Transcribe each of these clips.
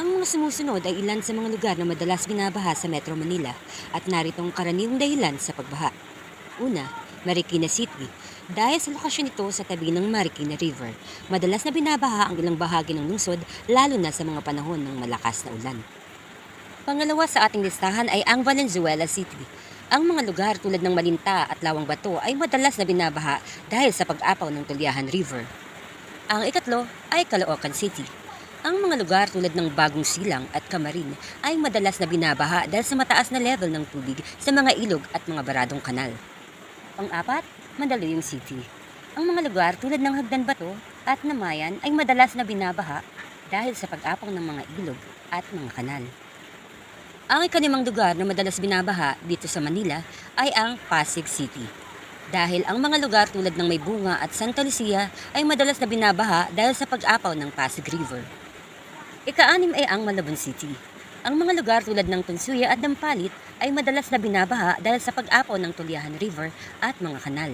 Ang mga sumusunod ay ilan sa mga lugar na madalas binabaha sa Metro Manila at narito ang karaniwang dahilan sa pagbaha. Una, Marikina City. Dahil sa lokasyon nito sa tabi ng Marikina River, madalas na binabaha ang ilang bahagi ng lungsod lalo na sa mga panahon ng malakas na ulan. Pangalawa sa ating listahan ay ang Valenzuela City. Ang mga lugar tulad ng Malinta at Lawang Bato ay madalas na binabaha dahil sa pag-apaw ng Tulyahan River. Ang ikatlo ay Caloocan City. Ang mga lugar tulad ng Bagong Silang at Camarin ay madalas na binabaha dahil sa mataas na level ng tubig sa mga ilog at mga baradong kanal. Pang-apat, Mandaluyong City. Ang mga lugar tulad ng Hagdan Bato at Namayan ay madalas na binabaha dahil sa pag-apaw ng mga ilog at mga kanal. Ang ikalimang lugar na madalas binabaha dito sa Manila ay ang Pasig City. Dahil ang mga lugar tulad ng May Bunga at Santa Lucia ay madalas na binabaha dahil sa pag-apaw ng Pasig River. Ika-anim ay ang Malabon City. Ang mga lugar tulad ng Tunsuya at Dampalit ay madalas na binabaha dahil sa pag-apaw ng Tulyahan River at mga kanal.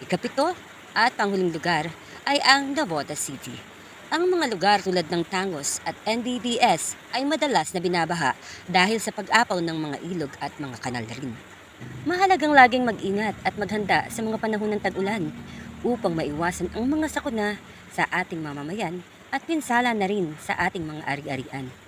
Ikapito at panghuling lugar ay ang Davao City. Ang mga lugar tulad ng Tangos at NDDS ay madalas na binabaha dahil sa pag-apaw ng mga ilog at mga kanal rin. Mahalagang laging mag-ingat at maghanda sa mga panahon ng tag-ulan upang maiwasan ang mga sakuna sa ating mamamayan at pinsala na rin sa ating mga ari-arian.